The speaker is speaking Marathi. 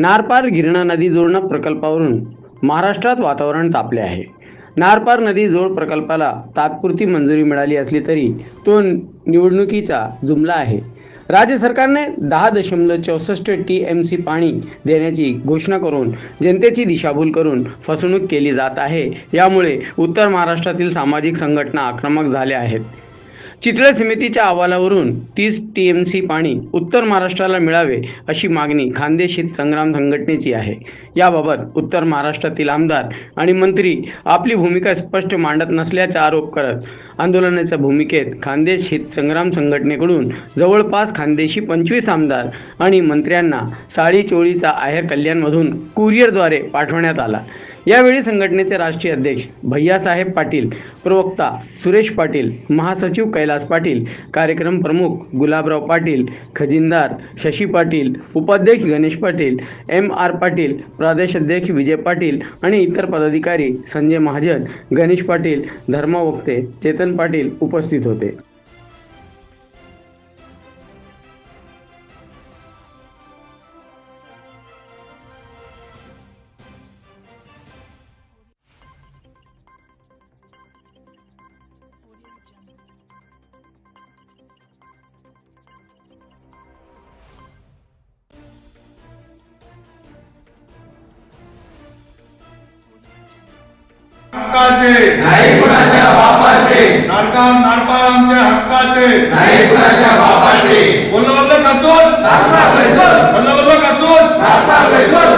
नारपार गिरणा नदी जोडणं प्रकल्पावरून महाराष्ट्रात वातावरण तापले आहे. नारपार नदी जोड प्रकल्पाला तात्पुरती मंजुरी मिळाली असली तरी तो निवडणुकीचा जुमला आहे. राज्य सरकारने दहा दशमलव चौसष्ट टी एम सी पाणी देण्याची घोषणा करून जनतेची दिशाभूल करून फसवणूक केली जात आहे. यामुळे उत्तर महाराष्ट्रातील सामाजिक संघटना आक्रमक झाल्या आहेत. चित्र समितीच्या अहवालावरून तीस टी एम सी पाणी उत्तर महाराष्ट्राला मिळावे अशी मागणी खानदेश हित संग्राम संघटनेची आहे. याबाबत उत्तर महाराष्ट्रातील आमदार आणि मंत्री आपली भूमिका स्पष्ट मांडत नसल्याचा आरोप करत आंदोलनाच्या भूमिकेत खानदेश हित संग्राम संघटनेकडून जवळपास खानदेशी पंचवीस आमदार आणि मंत्र्यांना साडी चोळीचा आहेर कल्याणमधून कुरिअरद्वारे पाठवण्यात आला. यावेळी संघटनेचे राष्ट्रीय अध्यक्ष भैयासाहेब पाटील प्रवक्ता सुरेश पाटील महासचिव कैलास पाटील कार्यक्रम प्रमुख गुलाबराव पाटील खजिनदार शशी पाटील उपाध्यक्ष गणेश पाटील एम आर पाटील प्रदेश अध्यक्ष विजय पाटील आणि इतर पदाधिकारी संजय महाजन गणेश पाटील धर्मवक्ते चेतन पाटील उपस्थित होते. हक्काचे. नाही कुणाच्या बापाचे. नारकाम नारपाल आमच्या हक्काचे. नाही कुणाच्या बापाचे. वल्ल कसून नागपा पैसोल वल्ल वल्ल कसून नागपा पैसोल